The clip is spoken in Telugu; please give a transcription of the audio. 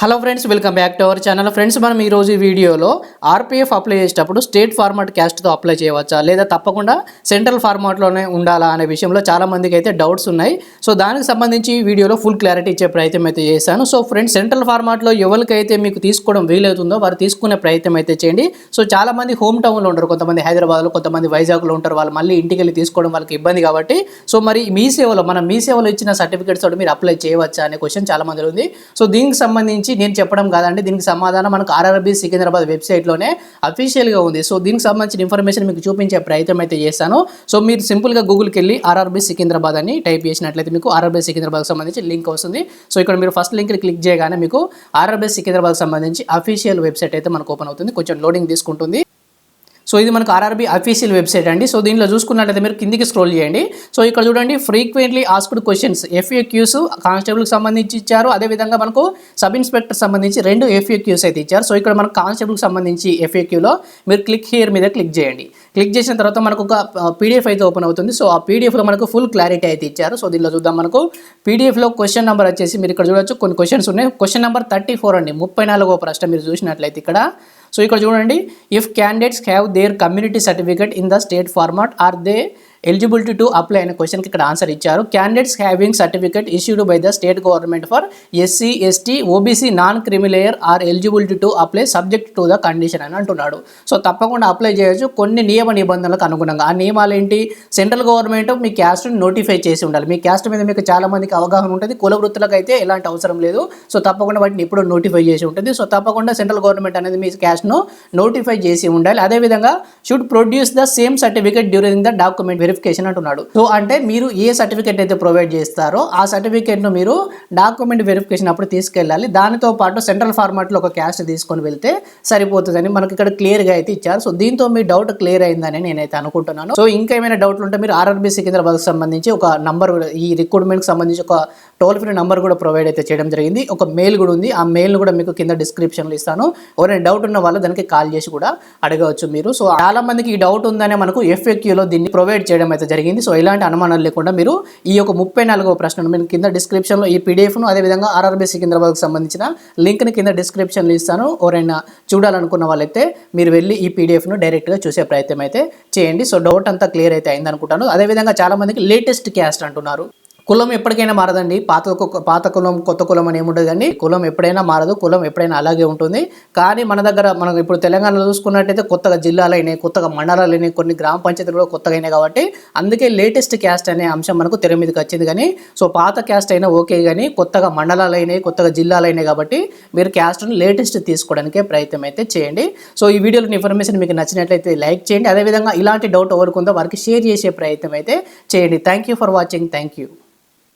Hello friends welcome back to our channel. Friends మనం ఈ రోజు ఈ వీడియోలో ఆర్పిఎఫ్ అప్లై చేసేటప్పుడు స్టేట్ ఫార్మాట్ క్యాస్ట్తో అప్లై చేయవచ్చా? లేదా తప్పకుండా సెంట్రల్ ఫార్మాట్లోనే ఉండాలా అనే విషయంలో చాలామందికి అయితే డౌట్స్ ఉన్నాయి. సో దానికి సంబంధించి ఈ వీడియోలో ఫుల్ క్లారిటీ ఇచ్చే ప్రయత్నం అయితే చేశాను. సో ఫ్రెండ్స్ సెంట్రల్ ఫార్మాట్లో ఎవరికైతే మీకు తీసుకోవడం వీలవుతుందో వారు తీసుకునే ప్రయత్నం అయితే చేయండి. సో చాలామంది హోమ్ టౌన్లో ఉంటారు కొంతమంది హైదరాబాద్లో కొంతమంది వైజాగ్లో ఉంటారు. వాళ్ళు మళ్ళీ ఇంటికి వెళ్ళి తీసుకోవడం వాళ్ళకి ఇబ్బంది కాబట్టి. సో మరి మీ సేవలో మనం మీ సేవలో ఇచ్చిన సర్టిఫికేట్స్ తోటి మీరు అప్లై చేయవచ్చా అనే క్వశ్చన్ చాలా మంది ఉంది. సో దీనికి సంబంధించి నేను చెప్పడం కాదండి. దీనికి సమాధానం మనకు ఆర్ఆర్బి సికింద్రాబాద్ వెబ్సైట్లోనే అఫీషియల్గా ఉంది. సో దీనికి సంబంధించిన ఇన్ఫర్మేషన్ మీకు చూపించే ప్రయత్నం అయితే చేస్తాను. సో మీరు సింపుల్గా గూగుల్కి వెళ్ళి ఆర్ఆర్బి సికింద్రాబాద్ అని టైప్ చేసినట్లయితే మీకు ఆర్ఆర్బి సికింద్రాబాద్కి సంబంధించి లింక్ వస్తుంది. సో ఇక్కడ మీరు ఫస్ట్ లింక్ క్లిక్ చేయగానే మీకు ఆర్ఆర్బి సికింద్రాబాద్కి సంబంధించి అఫీషియల్ వెబ్సైట్ అయితే మనకు ఓపెన్ అవుతుంది. కొంచెం లోడింగ్ తీసుకుంటుంది. సో ఇది మనకు ఆర్ఆర్బీ అఫీషియల్ వెబ్సైట్ అండి. సో దీనిలో చూసుకున్నట్లయితే మీరు కిందికి స్క్రోల్ చేయండి. సో ఇక్కడ చూడండి ఫ్రీక్వెంట్లీ ఆస్క్డ్ క్వశ్చన్స్ ఎఫ్ఏక్యూస్ కానిస్టేబుల్కి సంబంధించి ఇచ్చారు. అదేవిధంగా మనకు సబ్ ఇన్స్పెక్టర్ సంబంధించి రెండు ఎఫ్ఏక్యూస్ అయితే ఇచ్చారు. సో ఇక్కడ మనకు కానిస్టేబుల్కి సంబంధించి ఎఫ్ఏక్యూలో మీరు క్లిక్ హియర్ మీద క్లిక్ చేయండి. క్లిక్ చేసిన తర్వాత మనకు ఒక పీడిఎఫ్ అయితే ఓపెన్ అవుతుంది. సో ఆ పీడిఎఫ్లో మనకు ఫుల్ క్లారిటీ అయితే ఇచ్చారు. సో దీనిలో చూద్దాం మనకు పీడిఎఫ్లో క్వశ్చన్ నెంబర్ వచ్చేసి మీరు ఇక్కడ చూడొచ్చు. కొన్ని క్వశ్చన్స్ ఉన్నాయి. క్వశ్చన్ నెంబర్ థర్టీ ఫోర్ అండి. ముప్పై నాలుగో ప్రశ్న మీరు చూసినట్లయితే ఇక్కడ సో ఇక్కడ చూడండి if candidates have there community certificate in the state format are they eligibility to apply అనే క్వశ్చన్కి ఇక్కడ ఆన్సర్ ఇచ్చారు. Candidates having certificate issued by the state government for SC ST OBC non creamy layer are eligibility to apply subject to the condition అని అంటున్నాడు. సో తప్పకుండా అప్లై చేయొచ్చు. కొన్ని నియమ నిబంధనలకు అనుగుణంగా. ఆ నియమాలు ఏంటి? సెంట్రల్ గవర్నమెంట్ మీ క్యాస్ట్ని నోటిఫై చేసి ఉండాలి. మీ క్యాస్ట్ మీద మీకు చాలా మందికి అవగాహన ఉంటుంది. కుల వృత్తులకు అయితే ఎలాంటి అవసరం లేదు. సో తప్పకుండా వాటిని ఎప్పుడూ నోటిఫై చేసి ఉంటుంది. సో తప్పకుండా సెంట్రల్ గవర్నమెంట్ అనేది మీ క్యాస్ట్ను నోటిఫై చేసి ఉండాలి. అదేవిధంగా should produce the same certificate during the document verification అంటున్నాడు. సో అంటే మీరు ఏ సర్టిఫికేట్ అయితే ప్రొవైడ్ చేస్తారో ఆ సర్టిఫికేట్ను మీరు డాక్యుమెంట్ వెరిఫికేషన్ అప్పుడు తీసుకెళ్ళాలి. దానితో పాటు సెంట్రల్ ఫార్మాట్లో ఒక క్యాస్ట్ తీసుకొని వెళ్తే సరిపోతుందని మనకి ఇక్కడ క్లియర్గా అయితే ఇచ్చారు. సో దీంతో మీ డౌట్ క్లియర్ అయిందని నేనైతే అనుకుంటున్నాను. సో ఇంకా ఏమైనా డౌట్లు ఉంటే మీరు ఆర్ఆర్బీ సికింద్రాబాద్కి సంబంధించి ఒక నంబర్ ఈ రిక్రూట్మెంట్కి సంబంధించి ఒక టోల్ ఫ్రీ నంబర్ కూడా ప్రొవైడ్ అయితే చేయడం జరిగింది. ఒక మెయిల్ కూడా ఉంది. ఆ మెయిల్ కూడా మీకు కింద డిస్క్రిప్షన్లో ఇస్తాను. ఎవరైనా డౌట్ ఉన్న వాళ్ళు దానికి కాల్ చేసి కూడా అడగవచ్చు మీరు. సో చాలా మందికి ఈ డౌట్ ఉందనే మనకు ఎఫ్ఎక్యూలో దీన్ని ప్రొవైడ్ చేయడం అయితే జరిగింది. సో ఇలాంటి అనుమానాలు లేకుండా మీరు ఈ యొక్క ముప్పై నాలుగవ ప్రశ్నను మీరు కింద డిస్క్రిప్షన్లో ఈ పీడిఎఫ్ను అదేవిధంగా ఆర్ఆర్బీ సికింద్రాబాద్కి సంబంధించిన లింక్ని కింద డిస్క్రిప్షన్లో ఇస్తాను. ఎవరైనా చూడాలనుకున్న వాళ్ళైతే మీరు వెళ్ళి ఈ పీడిఎఫ్ను డైరెక్ట్గా చూసే ప్రయత్నం అయితే చేయండి. సో డౌట్ అంతా క్లియర్ అయితే అయింది అనుకుంటాను అదేవిధంగా చాలామందికి లేటెస్ట్ క్యాస్ట్ అంటున్నారు. కులం ఎప్పటికైనా మారదండి. పాత పాత కులం కొత్త కులం అని ఉండదు కానీ కులం ఎప్పుడైనా మారదు. కులం ఎప్పుడైనా అలాగే ఉంటుంది. కానీ మన దగ్గర మనం ఇప్పుడు తెలంగాణలో చూసుకున్నట్టయితే కొత్తగా జిల్లాలు అయినాయి కొత్తగా మండలాలు అయినాయి కొన్ని గ్రామ పంచాయతీలు కూడా కొత్తగా అయినాయి కాబట్టి అందుకే లేటెస్ట్ క్యాస్ట్ అనే అంశం మనకు తెర మీదకి వచ్చింది కానీ సో పాత క్యాస్ట్ అయినా ఓకే కానీ కొత్తగా మండలాలు అయినాయి కొత్తగా జిల్లాలు అయినాయి కాబట్టి మీరు క్యాస్ట్ను లేటెస్ట్ తీసుకోవడానికే ప్రయత్నం అయితే చేయండి. సో ఈ వీడియోలో ఇన్ఫర్మేషన్ మీకు నచ్చినట్లయితే లైక్ చేయండి. అదేవిధంగా ఇలాంటి డౌట్ ఎవరికి ఉందో వారికి షేర్ చేసే ప్రయత్నం అయితే చేయండి. Thank you for watching. Thank you.